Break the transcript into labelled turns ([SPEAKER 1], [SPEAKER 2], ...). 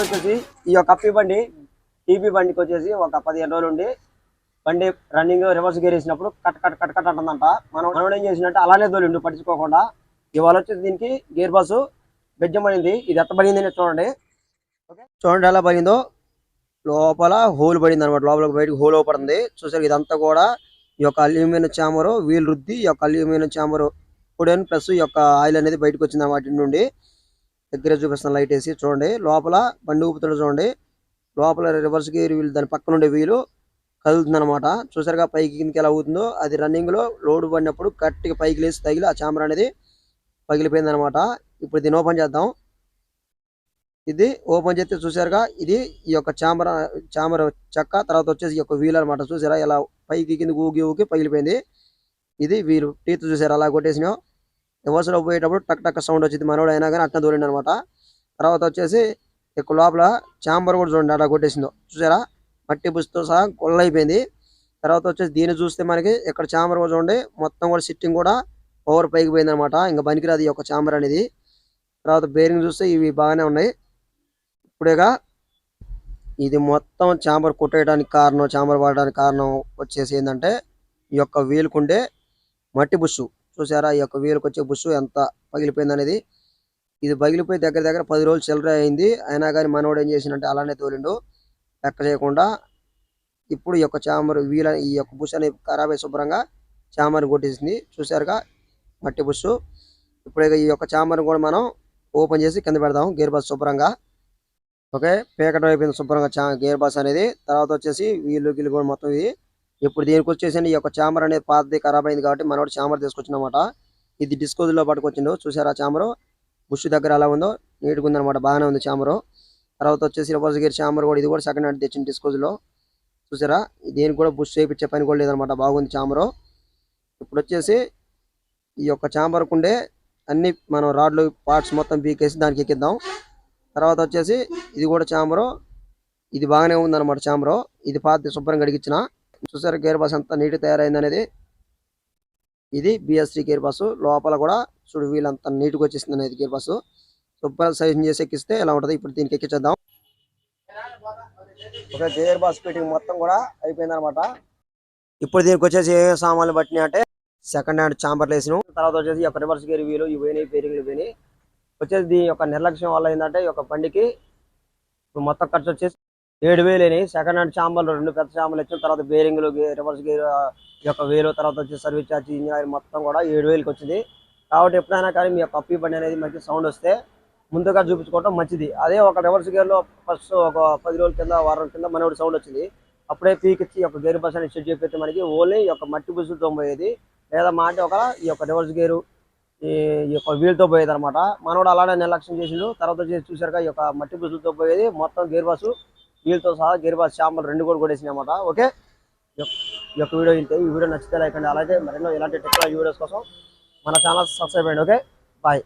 [SPEAKER 1] వచ్చేసి ఈ యొక్క అప్పి బండి టీపీ బండికి వచ్చేసి ఒక పదిహేను రోజులు ఉండి బండి రన్నింగ్ రివర్స్ గేర్ వేసినప్పుడు కట్ కట్ కట్ కట్ అంటుందంట. మనం మనం ఏం చేసినట్టు అలానే తోలిండు పట్టించుకోకుండా ఇవాళ వచ్చేసి దీనికి గేర్ బస్ బెజ్జం పడింది ఇది ఎత్త పడింది చూడండి. ఓకే చూడండి ఎలా పడిందో. లోపల హోల్ పడింది అనమాట లోపల బయటకు హోల్ ఓపడింది చూసారు ఇదంతా కూడా ఈ యొక్క అల్యూమినియం చామరు వీల్ రుద్ది ఈ యొక్క అల్యూమినియం చామరు ఉడెన్ ప్లస్ ఈ యొక్క ఆయిల్ అనేది బయటకు వచ్చింది అన్నమాట నుండి దగ్గర చూపిస్తున్న లైట్ వేసి చూడండి. లోపల బండి ఊపుతాడు చూడండి. లోపల రివర్స్ గేర్ వీల్ దాని పక్కన ఉండే వీలు కదులుతుంది అనమాట చూసారుగా పైకి కిందకి ఎలా అవుతుందో అది రన్నింగ్లో లోడ్ పడినప్పుడు గట్టిగా పైకి లేసి తగిలి ఆ చామర అనేది పగిలిపోయింది అనమాట ఇప్పుడు దీన్ని ఓపెన్ చేద్దాం. ఇది ఓపెన్ చేస్తే చూసారుగా ఇది ఈ యొక్క చామర చామర చెక్క తర్వాత వచ్చేసి ఈ యొక్క వీల్ అనమాట చూసారా ఎలా పైకి కిందకి ఊగి ఊగి పగిలిపోయింది. ఇది వీలు టీత్ చూసారు అలా కొట్టేసినాం రివర్స్లో పోయేటప్పుడు టక్ టక్ సౌండ్ వచ్చింది మనోడు అయినా కానీ అట్లా దూరిండు అనమాట. తర్వాత వచ్చేసి ఇక్కడ లోపల చాంబర్ కూడా చూడండి అలా కొట్టేసిందో. చూసారా? మట్టి బుస్తో సహా కొల్లైపోయింది తర్వాత వచ్చేసి దీన్ని చూస్తే మనకి ఇక్కడ చాంబర్ కూడా చూడండి మొత్తం కూడా సిట్టింగ్ కూడా ఓవర్ పైకి పోయింది అనమాట. ఇంకా పనికిరాదు ఈ యొక్క చాంబర్ అనేది. తర్వాత బేరింగ్ చూస్తే ఇవి బాగానే ఉన్నాయి. ఇప్పుడేగా ఇది మొత్తం చాంబర్ కొట్టేయడానికి కారణం చాంబర్ పడడానికి కారణం వచ్చేసి ఏంటంటే ఈ యొక్క వీలుకుండే మట్టి బుస్సు చూసారా? ఈ యొక్క వీలుకి వచ్చే బుస్సు ఎంత పగిలిపోయింది అనేది ఇది పగిలిపోయి దగ్గర దగ్గర పది రోజులు చిల్లర అయింది. అయినా కానీ మనోడు ఏం చేసిందంటే అలానే తోలిండు. లెక్క చేయకుండా ఇప్పుడు ఈ యొక్క చామర్ వీల ఈ యొక్క బుష్ అనేది ఖరాబై శుభ్రంగా చామర్ కొట్టేసింది. చూసారుగా మట్టి బుస్సు. ఇప్పుడు ఈ యొక్క చామర్ కూడా మనం ఓపెన్ చేసి కింద పెడదాం గేర్ బస్ శుభ్రంగా. ఓకే? పేకటం అయిపోయింది శుభ్రంగా చా గేర్ బస్ అనేది. తర్వాత వచ్చేసి వీళ్ళు గిల్లు కూడా మొత్తం ఇది. ఇప్పుడు దీనికి వచ్చేసి ఈ యొక్క చామర్ అనేది పాతది ఖరాబ్ అయింది కాబట్టి మనోడు చామర్ తీసుకొచ్చినమాట ఇది డిస్కోజ్లో పట్టుకొచ్చిండు. చూసారా చామరు? బుష్ దగ్గర అలా ఉందో? నీట్గా ఉందన్నమాట. బాగానే ఉంది చామరు. తర్వాత వచ్చేసి రివర్స్ గేర్ చామర్ కూడా ఇది కూడా సెకండ్ హ్యాండ్ తెచ్చింది డిస్కోజ్లో చూసారా? దీనికి కూడా బుష్ చేయించే పని కూడా లేదనమాట బాగుంది చామరు. ఇప్పుడు వచ్చేసి ఈ యొక్క చాంబర్కు ఉండే అన్ని మనం రాడ్లు పార్ట్స్ మొత్తం పీకేసి దానికి ఎక్కిద్దాం. తర్వాత వచ్చేసి ఇది కూడా చాంబరు ఇది బాగానే ఉందన్నమాట చాంబరు ఇది పాత శుభ్రంగా గడిగించిన చూసారు గేర్ బాస్ అంతా నీట్ తయారైంది అనేది? ఇది బిఎస్సి గేర్ బాస్ లోపల కూడా చూడు వీళ్ళంతా నీట్గా వచ్చేసింది అనేది గేర్ బాస్ సూపర్ సైజ్ చేసి ఎక్కిస్తే ఎలా ఉంటుంది? ఇప్పుడు దీనికి ఎక్కించేద్దాం ఒక గేర్ బాస్ ఫిట్టింగ్ మొత్తం కూడా అయిపోయింది అనమాట ఇప్పుడు దీనికి వచ్చేసి ఏ సామాన్లు పట్టినాయి అంటే సెకండ్ హ్యాండ్ చాంబర్లు వేసిన. తర్వాత వచ్చేసి ఈ యొక్క రివర్స్ గేర్ వీలు ఇవి పోయినాయి బేరింగ్లు పోయినాయి. వచ్చేసి దీని యొక్క నిర్లక్ష్యం వల్ల ఏంటంటే ఈ యొక్క బండికి మొత్తం ఖర్చు వచ్చేసి ఏడు వేలు అయినాయి. సెకండ్ హ్యాండ్ చాంబర్లు రెండు పెద్ద చాంబర్లు ఇచ్చిన తర్వాత బేరింగ్లు రివర్స్ గేర్ ఈ యొక్క వేలు తర్వాత వచ్చి సర్వీస్ ఛార్జ్ ఇంజిన్ ఆయిల్ మొత్తం కూడా ఏడు వేలకి వచ్చింది. కాబట్టి ఎప్పుడైనా కానీ మీ యొక్క అప్పి బండి అనేది మంచి సౌండ్ వస్తే ముందుగా చూపించుకోవడం మంచిది. అదే ఒక రివర్స్ గేర్లో ఫస్ట్ ఒక పది రోజుల కింద వారం కింద మనోడి సౌండ్ వచ్చింది. అప్పుడే పీక్ ఇచ్చి యొక్క గేర్ బస్ అనేది సెట్ చేపితే మనకి ఓన్లీ యొక్క మట్టి బుసులతో పోయేది. లేదా మా అంటే ఒక ఈ యొక్క రివర్స్ గేరు ఈ ఈ యొక్క వీల్తో పోయేది అనమాట మనోడు అలానే నిర్లక్ష్యం చేసిండు. తర్వాత చూసారుగా ఈ యొక్క మట్టి బుసులతో పోయేది. మొత్తం గేర్ బస్సు వీళ్ళతో సహా గిరిబాస్ బస్ రెండు కూడా కొట్టేసినాయి అనమాట ఓకే? యొక్క- ఈ యొక్క వీడియో ఇంతే. ఈ వీడియో నచ్చితే లైక్ అండి అలాగే మరెన్నో ఇలాంటి టెక్నాలజీ వీడియోస్ కోసం మన ఛానల్ సబ్స్క్రైబ్ అయ్యండి ఓకే? బాయ్.